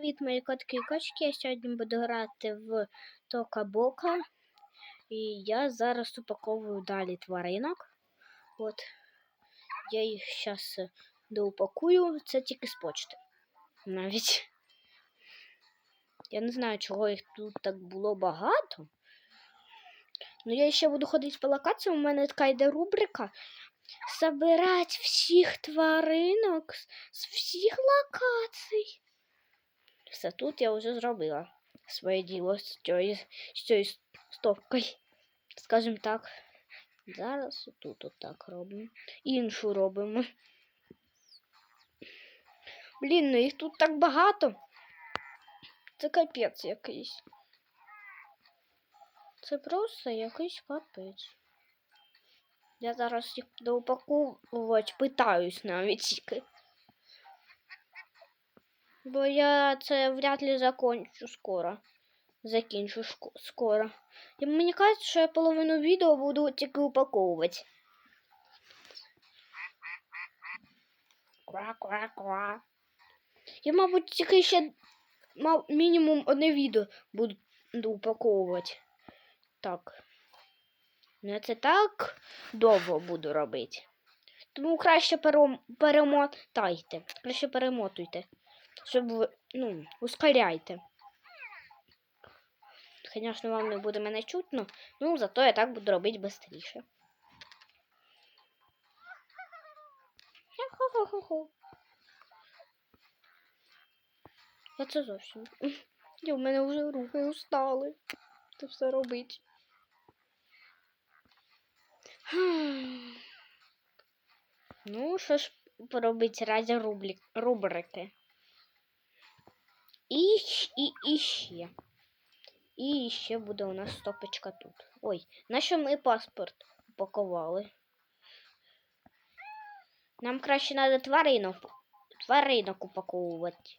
Привіт, мої котки і качки. Я сьогодні буду грати в Тока-Бока. І я зараз упаковую далі тваринок. От. Я їх зараз доупакую. Це тільки з почти. Навіть. Я не знаю, чого їх тут так було багато. Ну, я ще буду ходити по локаціям. У мене така йде рубрика. Собирать всіх тваринок з всіх локацій. Все тут я вже зробила своє діло з цією, з цією стопкою. Скажімо так. Зараз тут отак робимо. Іншу робимо. Блін, ну їх тут так багато. Це капець якийсь. Це просто якийсь капець. Я зараз їх доупаковувати питаюсь навіть тільки. Бо я це вряд ли закончу скоро. Закінчу скоро. І мені кажуть, що я половину відео буду тільки упаковувати. Ква-ква-ква. Я, мабуть, тільки ще мав, мінімум одне відео буду упаковувати. Так. Ну, я це так довго буду робити. Тому краще перемотайте. Краще перемотуйте. Щоб ви, ну, ускоряйте. Звісно, вам не буде мене чутно, ну зато я так буду робити швидше. Я це зовсім. В мене вже руки устали. Це все робить. Ну, що ж поробити рублі... рубрики. І, щ- і, і ще. І ще буде у нас стопочка тут. Ой, на що ми паспорт упакували? Нам краще треба тваринок, тваринок упаковувати.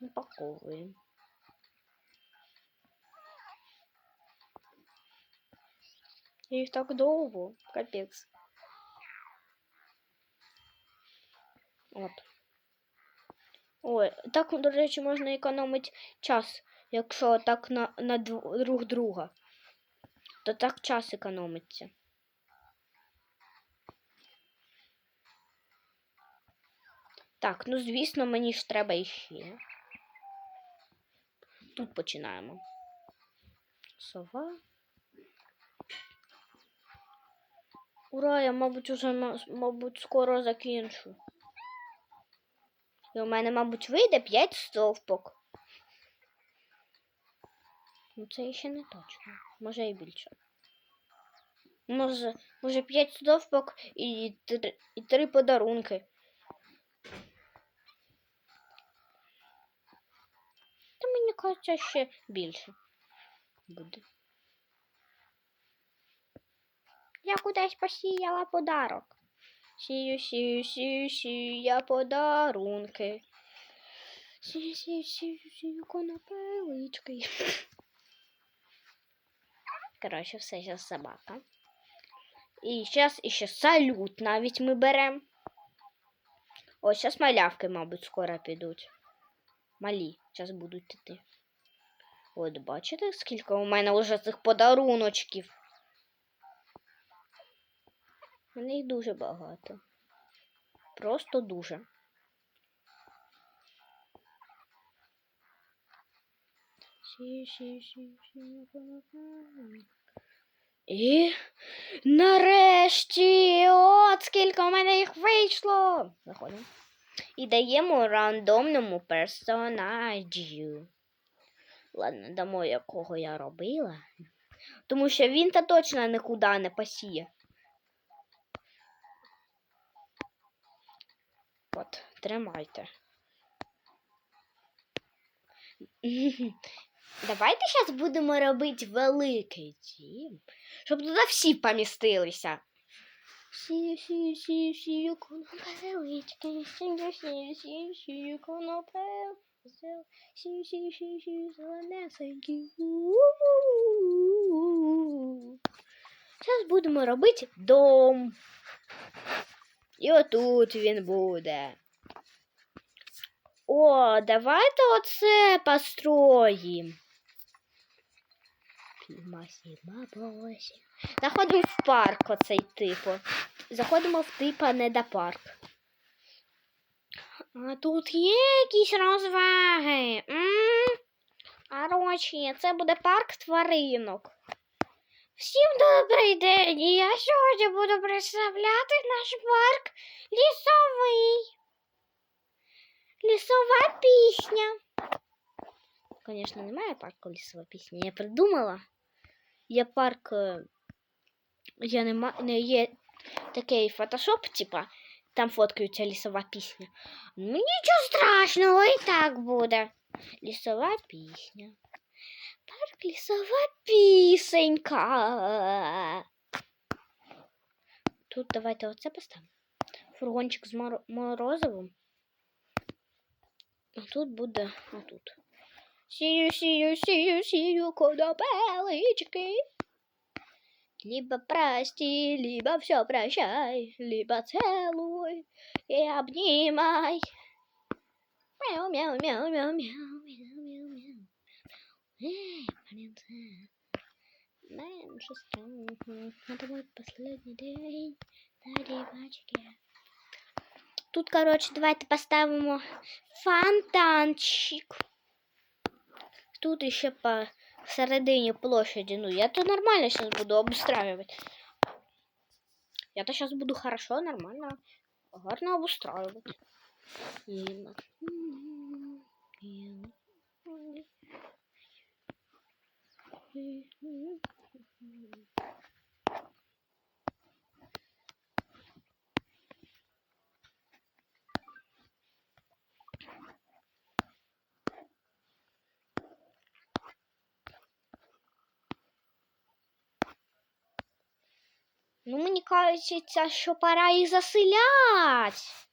Упаковуємо. Їх так довго, капець. От. Ой, так, до речі, можна економити час, якщо так на, на друг друга. То так час економиться. Так, ну звісно, мені ж треба іще. Тут починаємо. Сова. Ура, я, мабуть, уже ма- мабуть, скоро закінчу. І у мене, мабуть, вийде 5 стовпок. Ну, це ще не точно. Може і більше. Може, може 5 стовпок і 3, і 3 подарунки. Та мені кажеться, ще більше буде. Я кудись посіяла подарок. Сію, сію, сію, сію, я подарунки. Сію, сію, сію, сію, конопелички. Коротше, все зараз собака. І зараз іще салют навіть ми беремо. Ось зараз малявки, мабуть, скоро підуть. Малі, зараз будуть іти. От бачите, скільки у мене вже цих подаруночків. У мене їх дуже багато. Просто дуже. І нарешті, от скільки у мене їх вийшло. Заходимо. І даємо рандомному персонажу. Ладно, дамо якого я робила. Тому що він та точно нікуди не посіє. От, тримайте. Давайте зараз будемо робити великий дім, щоб туди всі помістилися. Сію, сію, сію, сію, конопелички, сію, сію, сію, сію, конопел, сію, сію, сію, сію, зеленесенькі. Зараз будемо робити дом. І отут він буде. О, давайте оце построїмо. Заходимо в парк оцей типу. Заходимо в типа недопарк. А тут є якісь розваги. Короче, це буде парк тваринок. Всім добрий день! І я сьогодні буду представляти наш парк лісовий. Лісова пісня. Звісно, немає парку лісова пісня. Я придумала. Є парк. е, Я не, ма- не є такий фотошоп, типа, там фоткаються лісова пісня. Ну нічого страшного, і так буде. Лісова пісня. Парк лісова пісенька. Тут давайте оце поставимо. Фургончик з моро- морозивом. А тут буде отут. Сію, сію, сію, сію, кодобелички. Либо прости, либо все прощай, либо целуй и обнимай. Мяу, Принцесса, меньше страха, это последний день на девочке. Тут, короче, давайте поставимо фонтанчик. Тут еще по середине площади. Ну, я то нормально сейчас буду обустраивать. Я то сейчас буду хорошо, нормально, гарно обустраивать. И- Ну, мені кажеться, що пора їх заселять.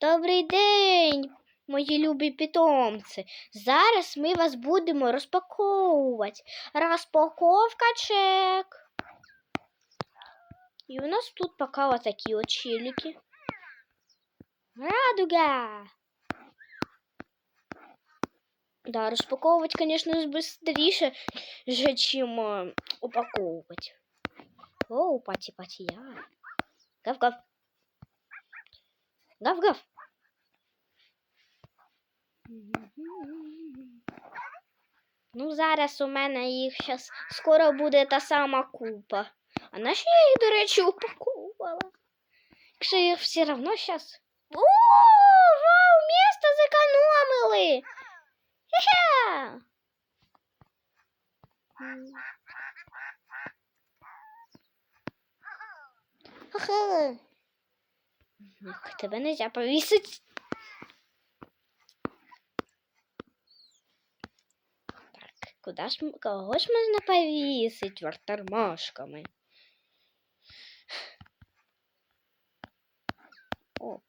Добрий день, мої любі питомці. Зараз ми вас будемо розпаковувати. Розпаковка чек. І у нас тут поки вот такі от челики. Радуга. Да, розпаковувати, конечно, быстріше, же, чим е, упаковувати. Оу, пати, пати, я. Гав-гав. Гав-гав. Ну, зараз у мене їх щас скоро буде та сама купа. А на що я їх, до речі, упаковувала? Якщо їх все одно. О, вау, місто зекономили! Хе-хе! Тебе нельзя повісить. Куди ж кого ж можна повісить вартармашками? Оп.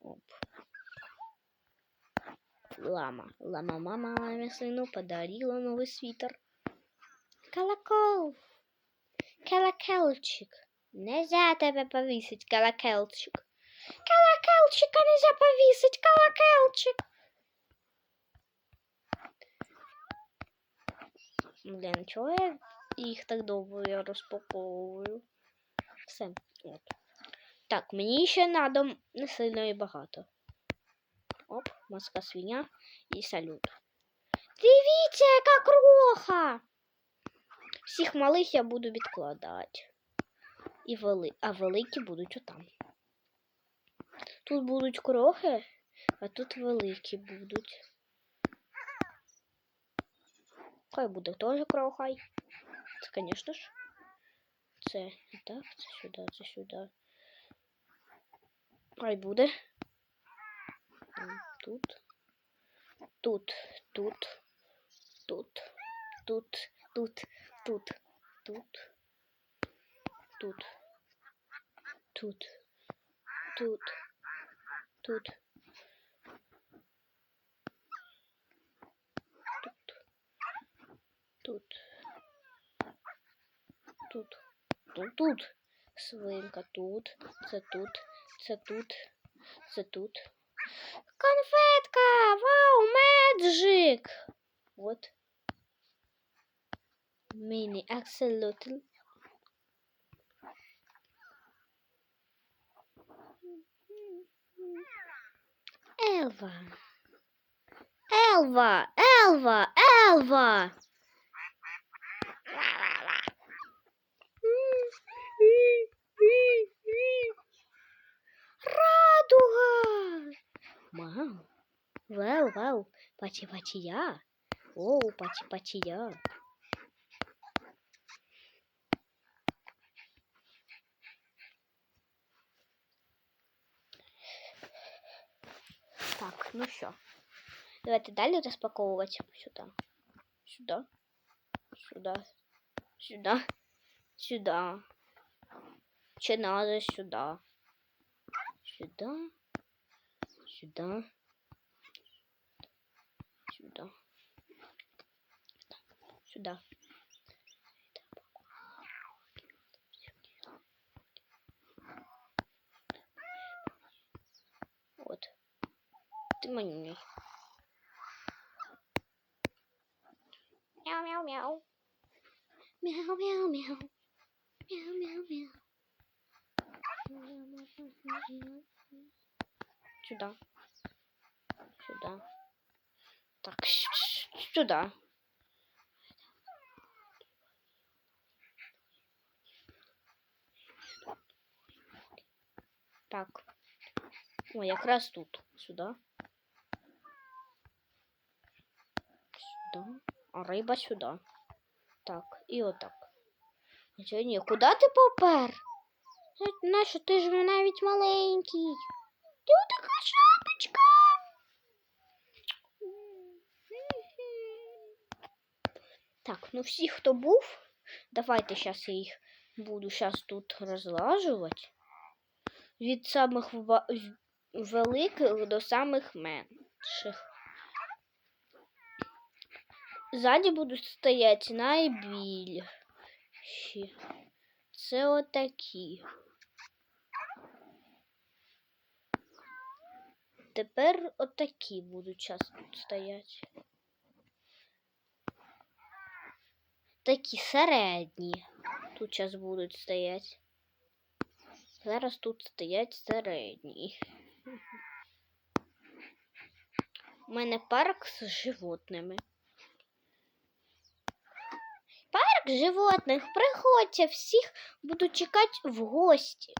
Оп. Лама. Лама мама маме сыну подарила новый свитер. Колокол. Колокольчик. Нельзя тебе повісить, колокольчик. Колокольчика нельзя повісить, колокольчик. Блін, чого я їх так довго я розпаковую? Все. От. Так, мені ще надо не сильно і багато. Оп, маска свиня і салют. Дивіться, яка кроха! Всіх малих я буду відкладати. І вели... А великі будуть отам. Тут будуть крохи, а тут великі будуть. Хай буде теж крохай. Це, звісно ж. Це так, це сюди, це сюди. Хай буде. М, Тут. Тут, тут, тут, тут, тут, тут, тут, тут, тут, тут, тут, тут, тут, тут, свинка тут, це тут, це тут, це тут. Конфетка! Вау, меджик! Вот. Мини акселотл. Елва. Елва, Елва, Елва. Вау, вау. Пати, пати, я. О, пати, пати, я. Так, ну що. Давайте далі розпаковувати сюди. Сюди. Сюди. Сюди. Сюди. Чи надо. Сюди. Сюди. Сюди. Сюди. Вот. Ты манюней. Мяу-мяу-мяу. Мяу-мяу-мяу. Мяу-мяу-мяу. Сюда. Сюда. Так, сюда. Так. О, якраз тут. Сюда. Сюда. А риба сюди. Так, і отак. Ні, ні, куди ти попер? Нащо ти ж навіть маленький? Ти така шапочка. Так, ну всі, хто був, давайте зараз я їх буду зараз тут розлажувати. Від самих великих до самих менших. Ззаді будуть стояти найбільші. Це отакі. Тепер отакі будуть час тут стояти. Такі середні. Тут час будуть стояти. Зараз тут стоять середні. У мене парк з животними. Парк животних. Приходьте, всіх буду чекати в гості.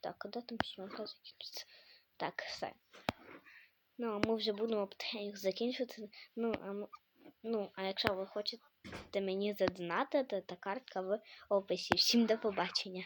Так, куди там сьомка закінчиться? Так, все. Ну, а ми вже будемо їх закінчувати. Ну, а, м- ну, а якщо ви хочете мені задонатити, та картка в описі. Всім до побачення.